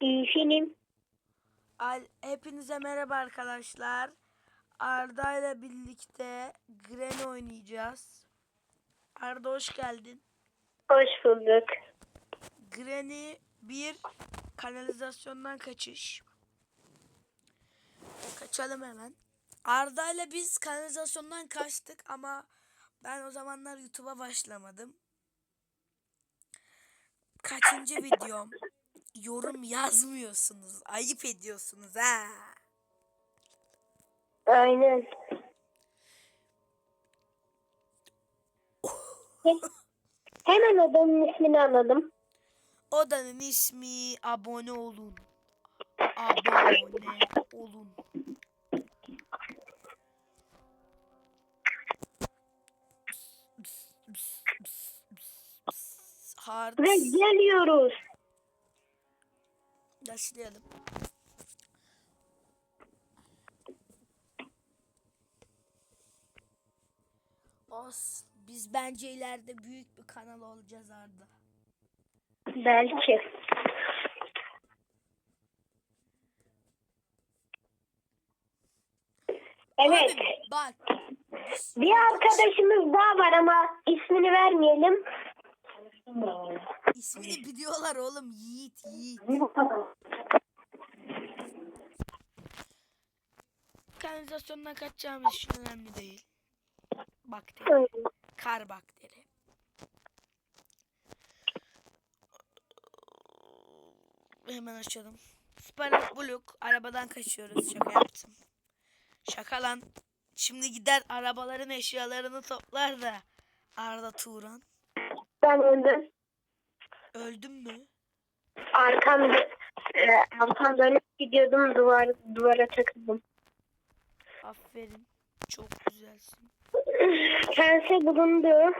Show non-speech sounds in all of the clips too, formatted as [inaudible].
Film. Al, hepinize merhaba arkadaşlar. Arda ile birlikte Gren oynayacağız. Arda hoş geldin. Hoş bulduk. Granny bir kanalizasyondan kaçış. Kaçalım hemen. Arda ile biz kanalizasyondan kaçtık ama ben o zamanlar YouTube'a başlamadım. Kaçıncı [laughs] videom? Yorum yazmıyorsunuz. Ayıp ediyorsunuz ha. Aynen. Hemen adamın ismini anladım. Odanın ismi abone olun. Abone olun. Hard. Ve geliyoruz. Başlayalım. Os, biz bence ileride büyük bir kanal olacağız Arda. Belki. Evet. Abi bak. Bir arkadaşımız daha var ama ismini vermeyelim. İsmini biliyorlar oğlum Yiğit Yiğit. Kanalizasyondan kaçacağımız için önemli değil. Bakteri. Kar bakteri. Hemen açalım. Sparak Buluk. Arabadan kaçıyoruz. Şaka yaptım. Şaka lan. Şimdi gider arabaların eşyalarını toplar da. Arda Turan. Ben öldüm. Öldün mü? Arkam, e, arkam dönüp gidiyordum duvar, duvara takıldım. Aferin. Çok güzelsin. Pense bulundu.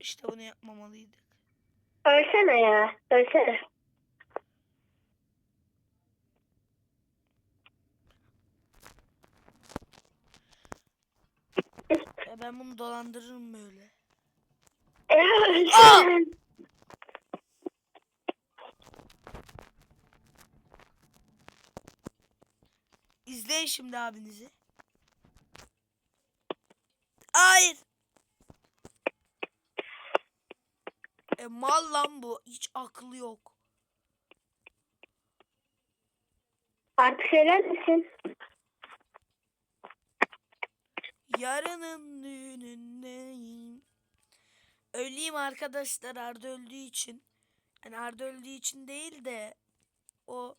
İşte bunu yapmamalıydık. Ölsene ya. Ölsene. Ya ben bunu dolandırırım böyle. Ölsene. İzleyin şimdi abinizi. Hayır. E mal lan bu. Hiç aklı yok. Artık söyler misin? Yarının düğünündeyim. Öleyim arkadaşlar Arda öldüğü için. Yani Arda öldüğü için değil de o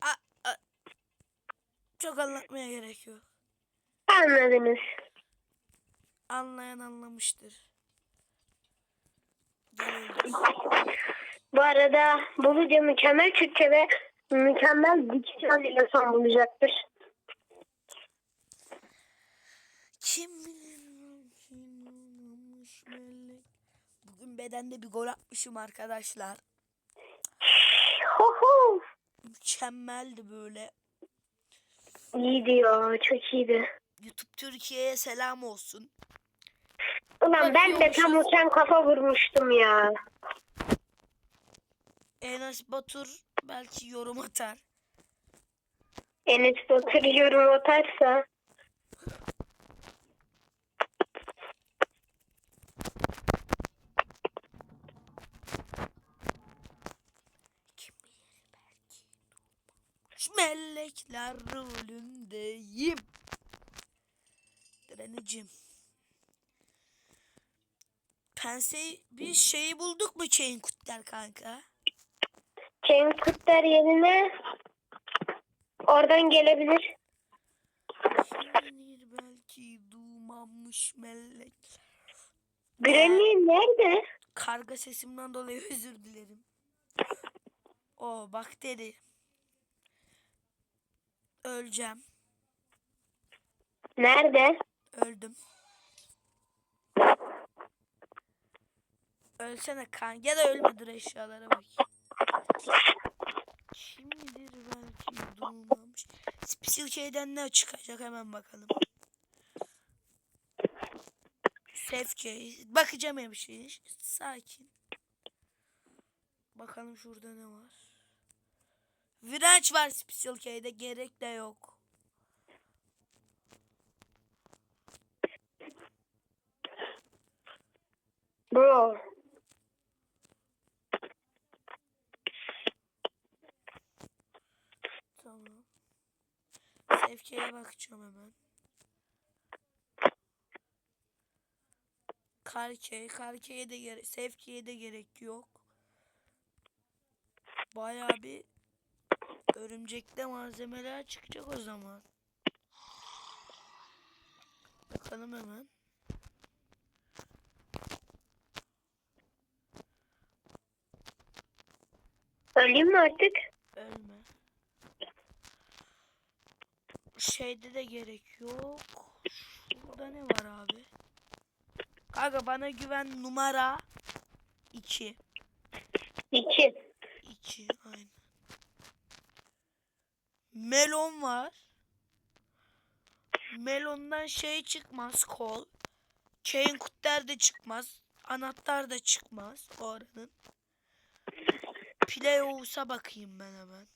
A- a- çok anlatmaya gerek yok. Anladınız. Anlayan anlamıştır. Bu arada bu video mükemmel Türkçe ve mükemmel diksiyon ile son bulacaktır. Bedende bir gol atmışım arkadaşlar. Mükemmeldi böyle. İyi diyor. Çok iyiydi. YouTube Türkiye'ye selam olsun. Ulan ben de tam uçan kafa vurmuştum ya. Enes Batur belki yorum atar. Enes Batur yorum atarsa. Direnicim. Pense bir şeyi bulduk mu Chain Kutler kanka? Cenk Kutlar yerine oradan gelebilir. Bilir belki dumanmış melek. Granny nerede? Karga sesimden dolayı [laughs] özür dilerim. O bakteri. Öleceğim. Nerede? Öldüm. Ölsene kan. Ya da ölmedir eşyalara bak. Kimdir belki durmamış. Spisil şeyden ne çıkacak hemen bakalım. Safecase. Bakacağım her şey. Sakin. Bakalım şurada ne var. Virenç var Special K'de gerek de yok. Bro. Tamam. Sevkiye bakacağım hemen. Karkey, Karkey'e de gerek, Sevkiye de gerek yok. Bayağı bir örümcekte malzemeler çıkacak o zaman. Bakalım hemen. Öleyim mi artık? Ölme. Şeyde de gerek yok. Şurada ne var abi? Kanka bana güven numara 2. İki. 2 aynen. Melon var. Melondan şey çıkmaz kol. Chain kutter de çıkmaz. Anahtar da çıkmaz o Playos'a bakayım ben hemen.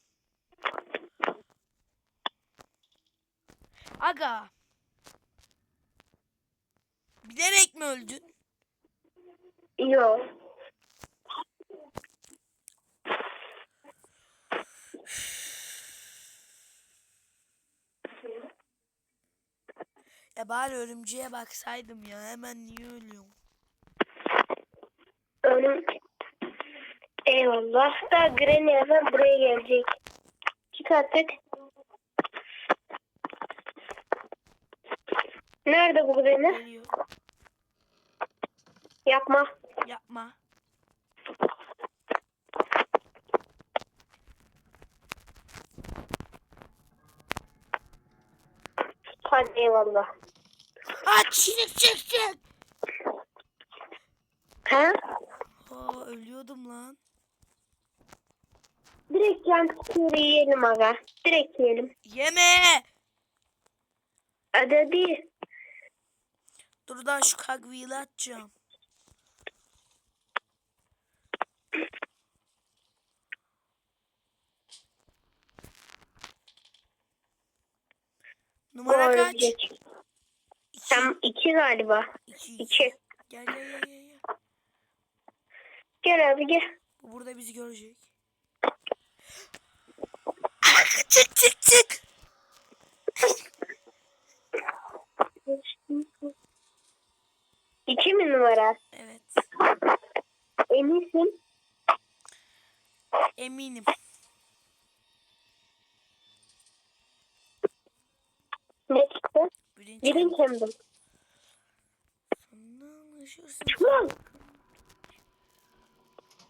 Aga. Bilerek mi öldün? Yok. Ya bari örümceğe baksaydım ya. Hemen niye ölüyorum? Eyvallah. Da Granny hemen buraya gelecek. Çık artık. Nerede bu Granny? Geliyor. Yapma. Yapma. Hadi eyvallah. Aa çık çık çık. Ha? Aa ölüyordum lan. Direkt yan tutuyor yiyelim aga. Direkt yiyelim. Yeme. Hadi hadi. Dur daha şu kagwheel'i atacağım. Numara O kaç? ölecek. İki. Sen iki galiba. İki. İki. Gel gel gel gel. gel. Abi gel. Bu burada bizi görecek. [laughs] Çık çık çık. İki mi numara? Evet. Eminsin. Eminim. Ne çıktı? Birinci. Birin kendim. Sonra anlaşırsın. Lan.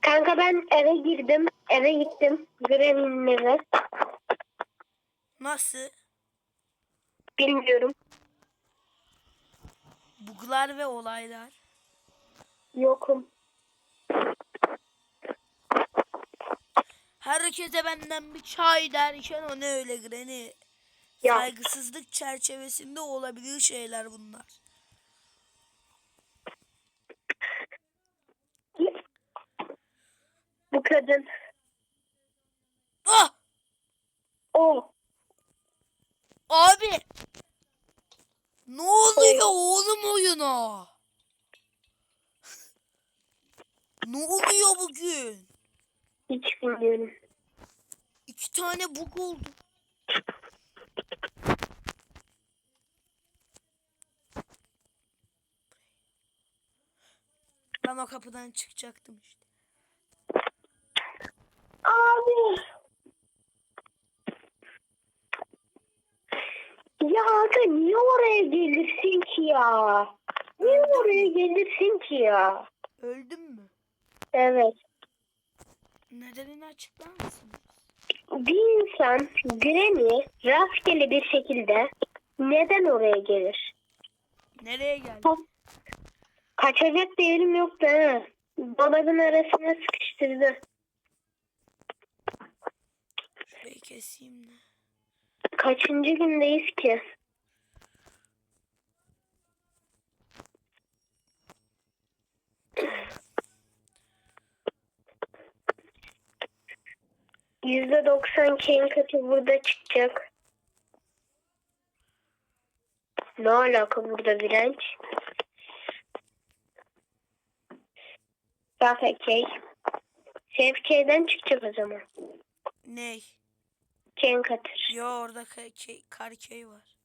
Kanka ben eve girdim. Eve gittim. Granny'nin eve. Nasıl? Bilmiyorum. Buglar ve olaylar. Yokum. Herkese benden bir çay derken o ne öyle Granny. Ya. Saygısızlık çerçevesinde olabilir şeyler bunlar. Bu kadın. Ah! O. Abi! Ne oluyor oğlum oyuna? [laughs] ne oluyor bugün? Hiç bilmiyorum. İki tane bug oldu. Ben o kapıdan çıkacaktım işte. Abi. Ya aga niye oraya gelirsin ki ya? Niye oraya gelirsin ki ya? Öldüm mü? Evet. Nedenini açıklar mısın? Bir insan Granny rastgele bir şekilde neden oraya gelir? Nereye geldi? Kaçacak değerim yoktu ha. Dolabın arasına sıkıştırdı. Şurayı keseyim de. Kaçıncı gündeyiz ki? %90 Kane katı burada çıkacak. Ne alaka burada direnç? KFK. SFK'den çıkacak o zaman. Ney? Kane katır. Yo orada şey, karkey var.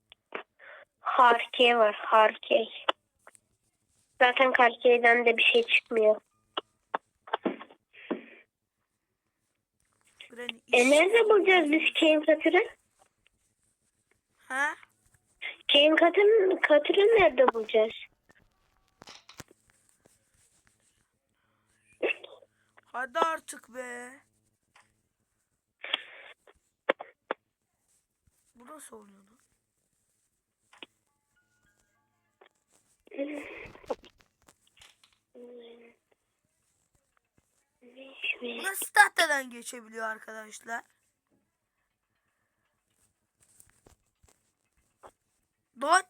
Harkey var. Harkey. Zaten Harkey'den de bir şey çıkmıyor. Granny E nerede bulacağız biz Kane katırı? Ha? Kane katırı, katırı nerede bulacağız? Hadi artık be. Bu nasıl oluyor lan? Bu nasıl tahtadan geçebiliyor arkadaşlar? Lan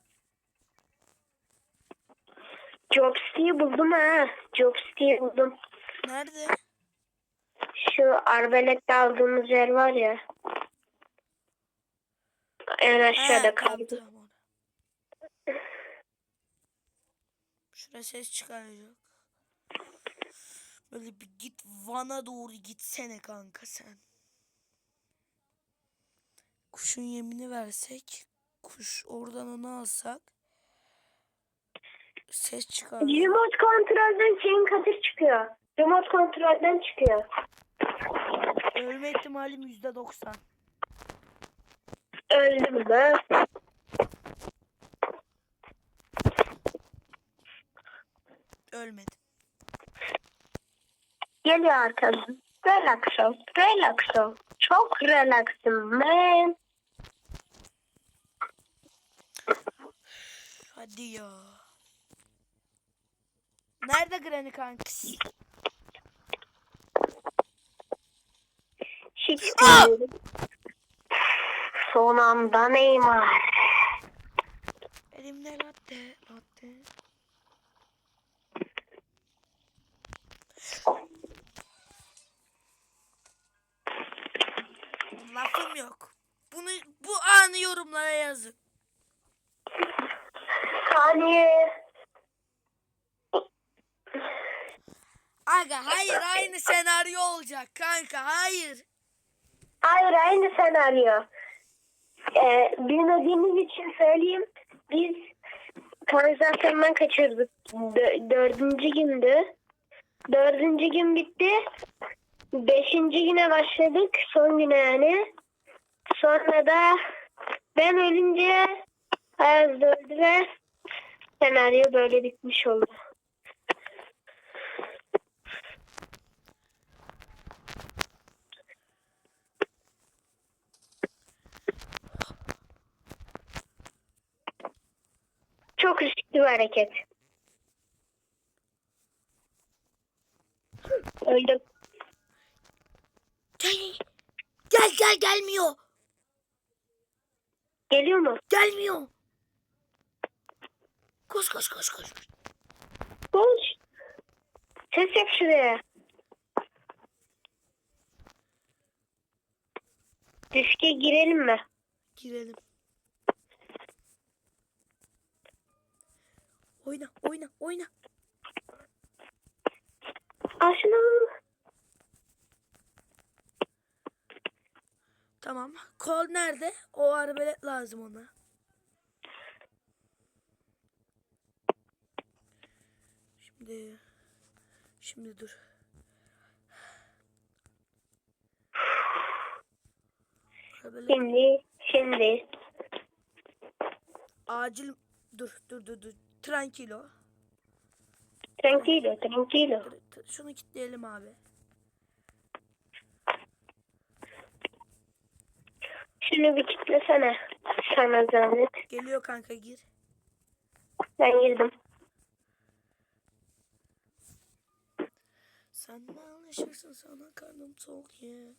Jobstick'i buldum ha. Jobstick'i buldum. nerede? Şu arbelet'te aldığımız yer var ya. En aşağıda Ha, kaldı. Şuraya ses çıkaracak. Böyle bir git Van'a doğru gitsene kanka sen. Kuşun yemini versek, kuş oradan onu alsak ses çıkar. Remote kontrolden şeyin katır çıkıyor. Remote kontrolden çıkıyor. Ölme ihtimalim yüzde doksan. Öldüm ben. Ölmedim. Geliyor arkadan. Relax ol. Relax ol. Çok relaxım man. Hadi ya. Nerede Granny kankası? Hiç bilmiyorum. Son anda Neymar. Elimde latte, latte. Lafım yok. Bunu bu anı yorumlara yazın. Saniye. Aga hayır aynı senaryo olacak kanka hayır. Hayır aynı senaryo. Ee, bilmediğimiz için söyleyeyim. Biz kanalizasyondan kaçırdık. Dö- dördüncü gündü. Dördüncü gün bitti. Beşinci güne başladık. Son güne yani. Sonra da ben ölünce Ayaz öldü ve senaryo böyle bitmiş oldu. Çok riskli bir hareket. Öldüm. Gel gel gel gelmiyor. Geliyor mu? Gelmiyor. Koş koş koş koş. Koş. Ses yap şuraya. Riske girelim mi? Girelim. Oyna oyna oyna. Al şunu. Tamam. Kol nerede? O arbelet lazım ona. Şimdi şimdi dur. Arbelet Şimdi, şimdi. acil dur dur dur dur. Tranquilo. Tranquilo, tranquilo. Şunu kilitleyelim abi. Şunu bir kitlesene. Sana zahmet. Geliyor kanka gir. Ben girdim. Sen ne anlaşırsın sana karnım tok ya.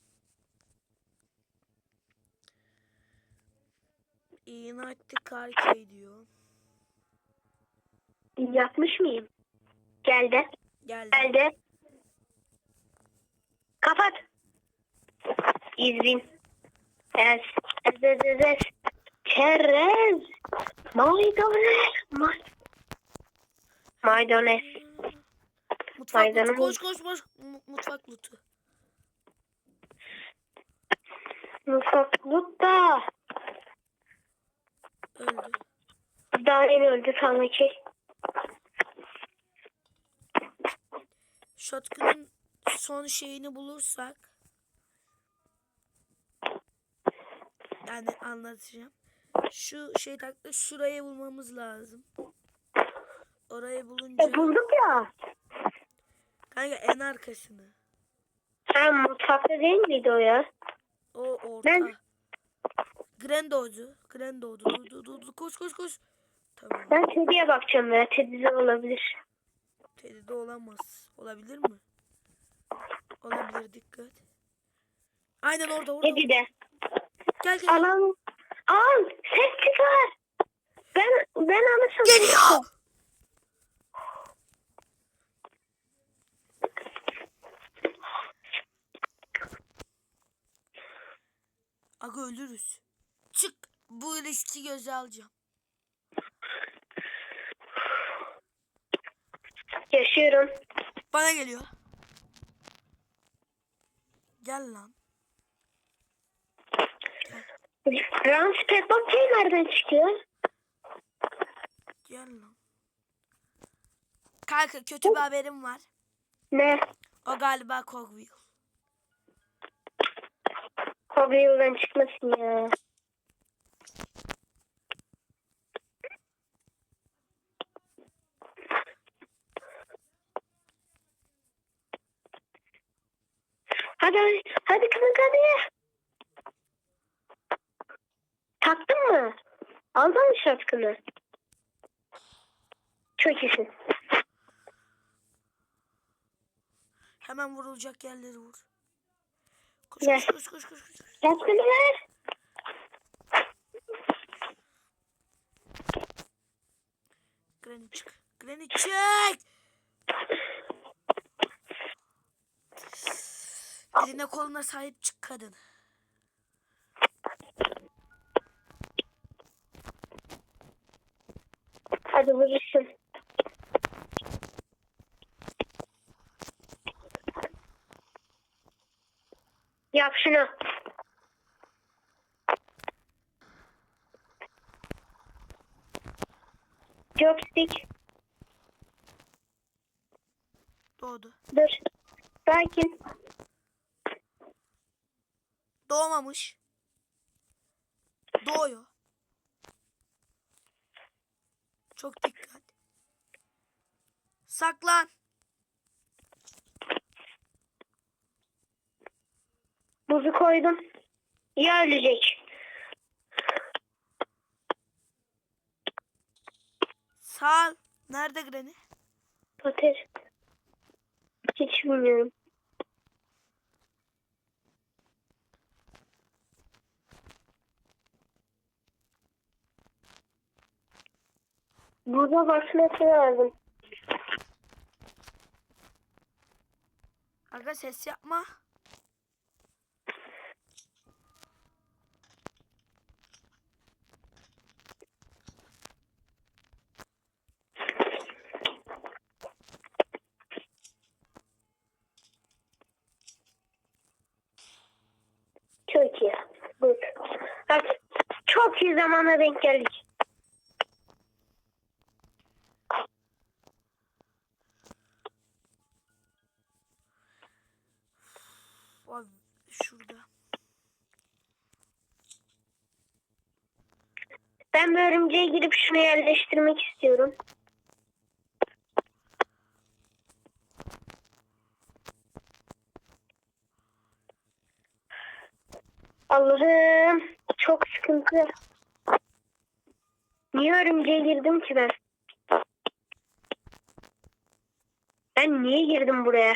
İnatlı karkey diyor. Yapmış mıyım? Geldi. Geldi. Geldi. Kapat. İzin. Ez. Ez ez ez ez. Çerez. Maydanoz. May Maydanoz. Mutfak Maydanoz. lutu. Koş koş koş. Mu- Mutfak lutu. Mutfaklıkta. Öldü. Daha yeni öldü sanki. Shotgun'un son şeyini bulursak yani anlatacağım. Şu şey taktı şurayı bulmamız lazım. Orayı bulunca E bulduk ya. kanka en arkasını. Ha mutfakta değil miydi o ya? O orta. Ben- Grando'du. Grando'du. Dur dur dur dur. Koş koş koş. Tamam. Ben Teddy'ye bakacağım ya. Teddy'de olabilir. Teddy'de olamaz. Olabilir mi? Olabilir dikkat. Aynen orada orada. Teddy'de. Gel gel. Alan. Al. Ses çıkar. Ben ben anasını. Geliyor. Aga ölürüz. Çık. Bu riski göze alacağım. Yaşıyorum. Bana geliyor. Gel lan. Rans Peppa Pig nereden çıkıyor? Gel lan. Kanka kötü bir haberim var. Ne? O galiba Cogwheel. Yoldan çıkmasın ya. Hadi hadi kızım hadi. Taktın mı? Aldın mı şapkını? Çok iyisin. Hemen vurulacak yerleri vur. Koş koş koş koş koş. koş. Şapkını ver. Granny çık. Granny çık. Eline koluna sahip çık kadın. Hadi vurursun. Yap şunu. Joystick. Doğdu. Dur. Sakin. Doğmamış. Doğuyor. Çok dikkat. Saklan. Buzu koydum. Ya ölecek. Sağ. Nerede Granny? Pater. Hiç bilmiyorum. Buza basması lazım. Aga ses yapma. Çok iyi. Buz. Bak çok iyi zamana denk geldik. Abi şurada. Ben bir örümceğe girip şunu yerleştirmek istiyorum. Allah'ım çok sıkıntı. Niye örümceğe girdim ki ben? Ben niye girdim buraya?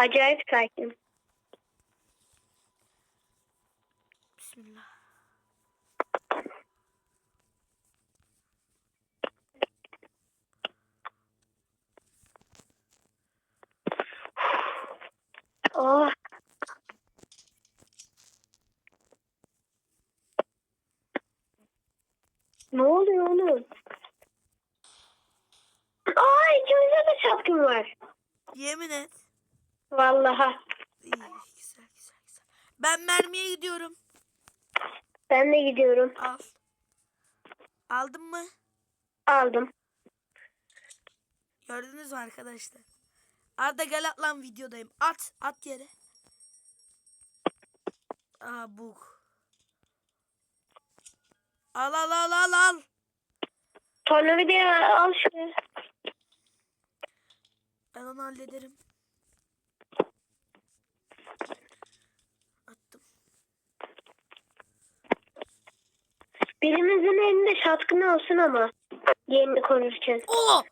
Acayip sakin. Bismillah. Oh. Ne oluyor oğlum? Aa ikimizde de şapkın var. Yemin et. Vallahi. İyi, güzel güzel güzel. Ben mermiye gidiyorum. Ben de gidiyorum. Al. Aldın mı? Aldım. Gördünüz mü arkadaşlar? Arda gel at lan videodayım. At. At yere. Aa bu. Al al al al al. Tornavidayı al şuraya. Ben onu hallederim. Birimizin elinde şatkın olsun ama. Yerini korurken. Oo!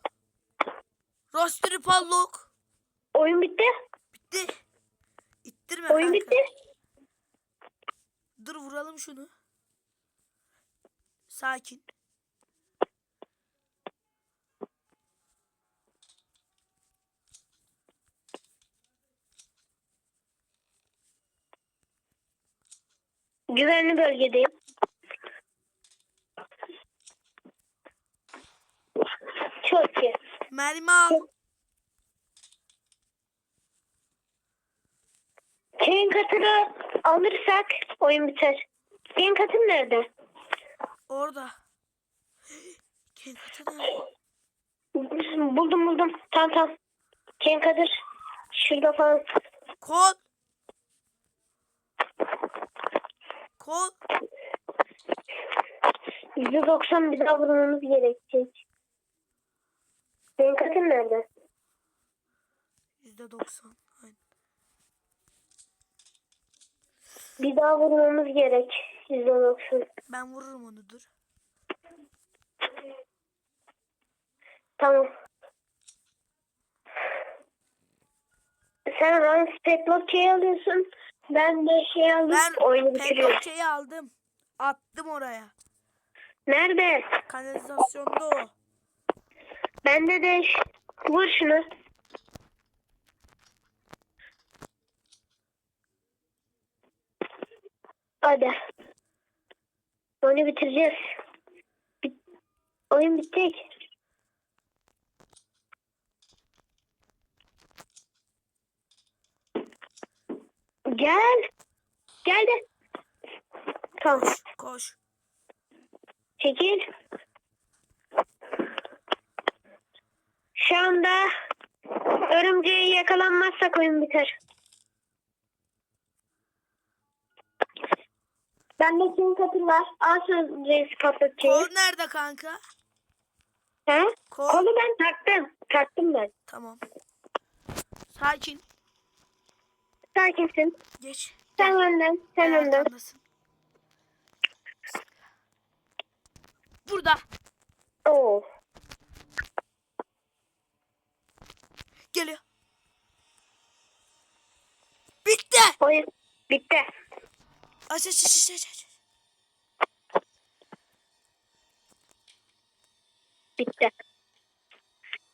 Rostri pallok. Oyun bitti. Bitti. İttirme Oyun kanka. bitti. Dur vuralım şunu. Sakin. Güvenli bölgedeyim. Çok iyi. Mermi al. Şeyin katını alırsak oyun biter. Şeyin katın nerede? Orada. Ken katı nerede? Buldum buldum. Tamam tamam. Şeyin katır. Şurada falan. Kol. Kol. %90 bir daha vurmamız gerekecek. Şeyin katın nerede? Yüzde doksan. Aynen. Bir daha vurmamız gerek. %90. Ben vururum onu dur. Tamam. Sen Rans Petlock şey alıyorsun. Ben de şey alıp Ben oyunu bitiriyorum. pençeyi aldım. Attım oraya. Nerede? Kanalizasyonda o. Bende de vur şunu. Hadi. Oyunu bitireceğiz. Bit- Oyun bitecek. Gel. Gel de. Tamam. Koş. Çekil. Şu anda örümceğe yakalanmazsak oyun biter. Bende kim katıl var? Al sen reis patlatacağım. Kol nerede kanka? He? Kol. Kolu ben taktım. Taktım ben. Tamam. Sakin. Sakinsin. Geç. Sen önden. Sen Ben önden. arkandasın. Burada. Oo. Geliyor. Bitti. Oyun bitti. Aç aç aç aç aç. Bitti.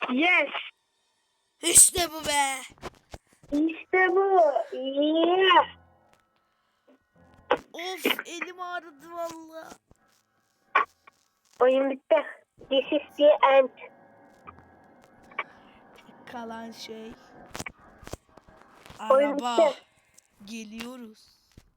Yes. İşte bu be. İşte bu. Yeah. Of elim ağrıdı valla. Oyun bitti. This is the end. Kalan şey. Araba. Geliyoruz.